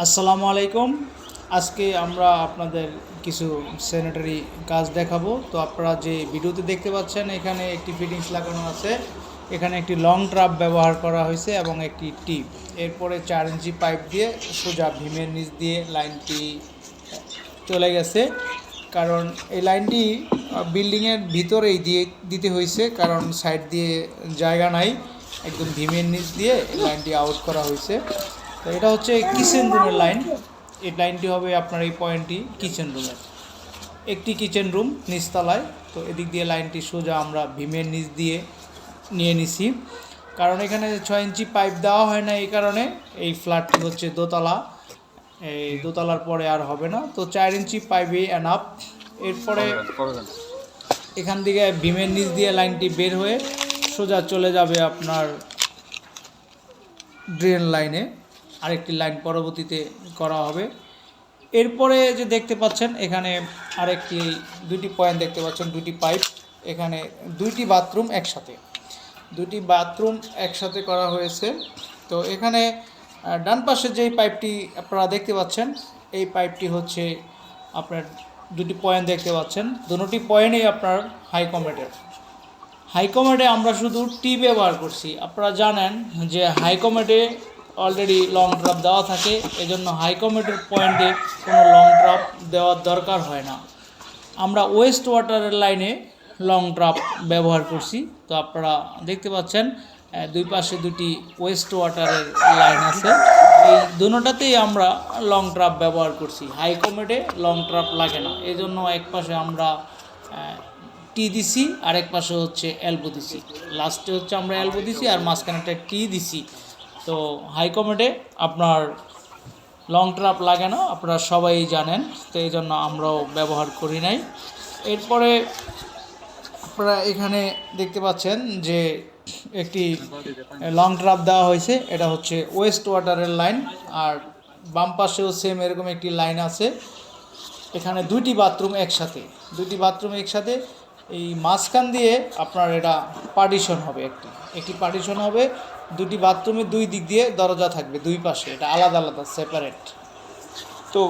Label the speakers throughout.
Speaker 1: আসসালামু আলাইকুম। আজকে আমরা আপনাদের কিছু স্যানিটারি কাজ দেখাবো। তো আপনারা যে ভিডিওতে দেখতে পাচ্ছেন, এখানে একটি ফিটিংস লাগানো আছে। এখানে একটি লং ট্রাপ ব্যবহার করা হয়েছে এবং একটি টিপ এরপরে চার ইঞ্চি পাইপ দিয়ে সোজা ভীমের নিচ দিয়ে লাইনটি চলে গেছে। কারণ এই লাইনটি বিল্ডিংয়ের ভিতরেই দিয়ে দিতে হয়েছে, কারণ সাইড দিয়ে জায়গা নাই। একদম ভীমের নিচ দিয়ে লাইনটি আউট করা হয়েছে। তো এটা হচ্ছে কিচেন রুমের লাইন এই লাইনটি হবে আপনার এই পয়েন্টটি কিচেন রুমের একটি কিচেন রুম নিচতলায়। তো এদিক দিয়ে লাইনটি সোজা আমরা ভীমের নিচ দিয়ে নিয়ে নিছি। কারণ এখানে ছয় ইঞ্চি পাইপ দেওয়া হয় না এই কারণে। এই ফ্ল্যাটটি হচ্ছে দোতলা। এই দোতলার পরে আর হবে না। তো চার ইঞ্চি পাইপে অ্যানাপ এরপরে এখান থেকে ভীমের নিচ দিয়ে লাইনটি বের হয়ে সোজা চলে যাবে আপনার ড্রেন লাইনে আরেকটি লাইন পরবর্তীতে করা হবে। এরপরে যে দেখতে পাচ্ছেন, এখানে আরেকটি দুটি পয়েন্ট দেখতে পাচ্ছেন দুটি পাইপ এখানে দুইটি বাথরুম একসাথে। দুটি বাথরুম একসাথে করা হয়েছে। তো এখানে ডান পাশে যেই পাইপটি আপনারা দেখতে পাচ্ছেন, এই পাইপটি হচ্ছে আপনার দুটি পয়েন্ট দেখতে পাচ্ছেন। দুটি পয়েন্টই আপনার হাই কমেটের হাইকমেটে আমরা শুধু টি ব্যবহার করছি। আপনারা জানেন যে হাইকমেটে অলরেডি লং ড্রপ দেওয়া থাকে, এজন্য হাইকমেটের পয়েন্টে কোনো লং ড্রপ দেওয়ার দরকার হয় না। আমরা ওয়েস্ট ওয়াটারের লাইনে লং ড্রপ ব্যবহার করছি। তো আপনারা দেখতে পাচ্ছেন দুই পাশে দুটি ওয়েস্ট ওয়াটারের লাইন আছে। এই দুটাতেই আমরা লং ড্রপ ব্যবহার করছি। হাইকমেটে লং ড্রপ লাগে না। এই জন্য এক পাশে আমরা টি দিছি আর এক পাশে হচ্ছে এলবো দিছি। লাস্টে হচ্ছে আমরা এলবো দিছি, আর মাঝখানে একটা টি দিছি। তো হাইকমেটে আপনার লং ট্রাপ লাগে না, আপনারা সবাই জানেন, তো এই জন্য আমরাও ব্যবহার করি নাই। এরপরে আপনারা এখানে দেখতে পাচ্ছেন যে একটি লং ট্রাপ দেওয়া হয়েছে, এটা হচ্ছে ওয়েস্ট ওয়াটারের লাইন আর বাম পাশেও সেম এরকম একটি লাইন আছে। এখানে দুইটি বাথরুম একসাথে, দুইটি বাথরুম একসাথে এই মাঝখান দিয়ে আপনার এটা পার্টিশন হবে একটি। একটি পার্টিশন হবে, দুটি বাথরুমে দুই দিক দিয়ে দরজা থাকবে, দুই পাশে। এটা আলাদা আলাদা সেপারেট তো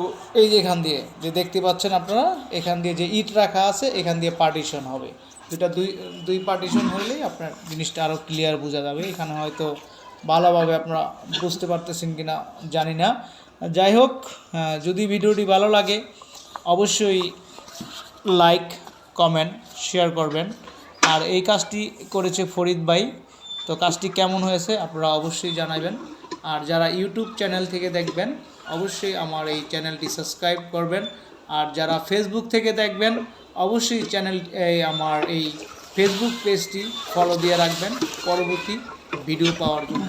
Speaker 1: এই যে এখান দিয়ে, যে দেখতে পাচ্ছেন আপনারা, এখান দিয়ে যে ইট রাখা আছে, এখান দিয়ে পার্টিশন হবে। দুটা দুই দুই পার্টিশন হলেই আপনার জিনিসটা আরও ক্লিয়ার বোঝা যাবে। এখানে হয়তো ভালোভাবে আপনারা বুঝতে পারতেছেন কি না জানি না। যাই হোক যদি ভিডিওটি ভালো লাগে, অবশ্যই লাইক কমেন্ট শেয়ার করবেন। আর এই কাজটি করেছে ফরিদ ভাই। তো কাজটি কেমন হয়েছে আপনারা অবশ্যই জানাবেন। আর যারা ইউটিউব চ্যানেল থেকে দেখবেন, অবশ্যই আমার এই চ্যানেলটি সাবস্ক্রাইব করবেন। আর যারা ফেসবুক থেকে দেখবেন, অবশ্যই চ্যানেল, এই আমার এই ফেসবুক পেজটি ফলো দিয়ে রাখবেন পরবর্তী ভিডিও পাওয়ার জন্য।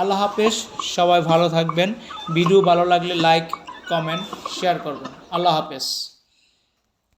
Speaker 1: আল্লাহ হাফেজ, সবাই ভালো থাকবেন। ভিডিও ভালো লাগলে লাইক কমেন্ট শেয়ার করবেন। আল্লাহ হাফেজ।